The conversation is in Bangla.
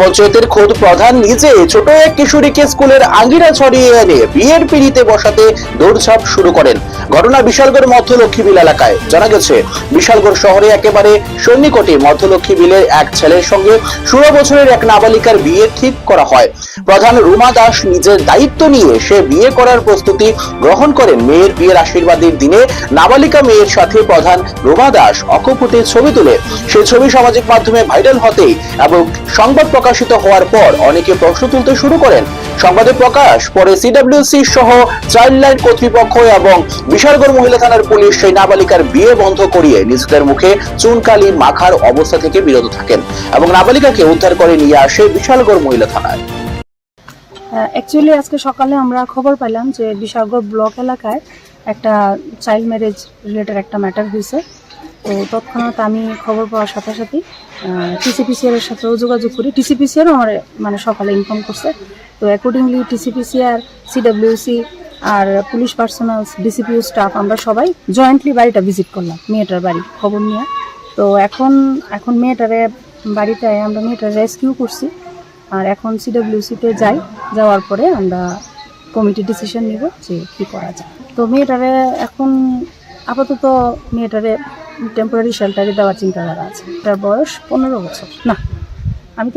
পঞ্চায়েতের খোদ প্রধান নিজে ছোট এক কিশোরীকে স্কুলের আঙ্গিনা ছড়িয়ে এনে বিয়ের পিড়িতে বসাতে দৌড়ঝাঁপ শুরু করেন। ঘটনা বিশালগড় মধ্যলক্ষ্মী বিল এলাকায়। জানা গেছে, বিশালগড় শহরে একেবারে সন্নিকটে মধ্যলক্ষ্মী বিলের এক ছেলের সঙ্গে ষোলো বছরের এক নাবালিকার বিয়ে ঠিক করা হয়। প্রধান রুমা দাস নিজের দায়িত্ব নিয়ে সে বিয়ে করার প্রস্তুতি গ্রহণ করেন। মেয়ের বিয়ের আশীর্বাদের দিনে নাবালিকা মেয়ের সাথে প্রধান রুমা দাস অকপটে ছবি তুলে। সেই ছবি সামাজিক মাধ্যমে ভাইরাল হতেই এবং সংবাদ প্রকাশিত হওয়ার পর অনেকে প্রশ্ন তুলতে শুরু করেন। সংবাদে প্রকাশ, পরে সিডব্লিউসি সহ চাইল্ড লাইন কর্তৃপক্ষ এবং বিশালগড় মহিলা থানার পুলিশ সেই নাবালিকার বিয়ে বন্ধ করিয়ে নিজেদের মুখে চুনকালি মাখার অবস্থা থেকে বিরত থাকেন এবং নাবালিকাকে উদ্ধার করে নিয়ে আসে বিশালগড় মহিলা থানায়। অ্যাকচুয়ালি আজকে সকালে আমরা খবর পেলাম যে বিশালগড় ব্লক এলাকায় একটা চাইল্ড ম্যারেজ রিলেটেড একটা ম্যাটার হয়েছে। তো তৎক্ষণাৎ আমি খবর পাওয়ার সাথে সাথে টিসিপিসিআর এর সাথেও যোগাযোগ করি। টিসিপিসিআরও আমার মানে সকালে ইনফর্ম করছে। তো অ্যাকর্ডিংলি টিসিপিসিআর সিডাব্লিউসি আর পুলিশ পার্সোনাল ডিসিপিউ স্টাফ আমরা সবাই জয়েন্টলি বাড়িটা ভিজিট করলাম, মেয়েটার বাড়ি, খবর নিয়ে। তো এখন এখন মেয়েটারে বাড়িতে, আমরা মেয়েটার রেস্কিউ করছি। আর এখন সিডব্লিউসিতে যাই, যাওয়ার পরে আমরা কমিটি ডিসিশন নিব যে কী করা যায়। তো মেয়েটারে এখন আপাতত মেয়েটারে টেম্পোরারি শেল্টারে দেওয়ার চিন্তাধারা আছে। তার বয়স পনেরো বছর। না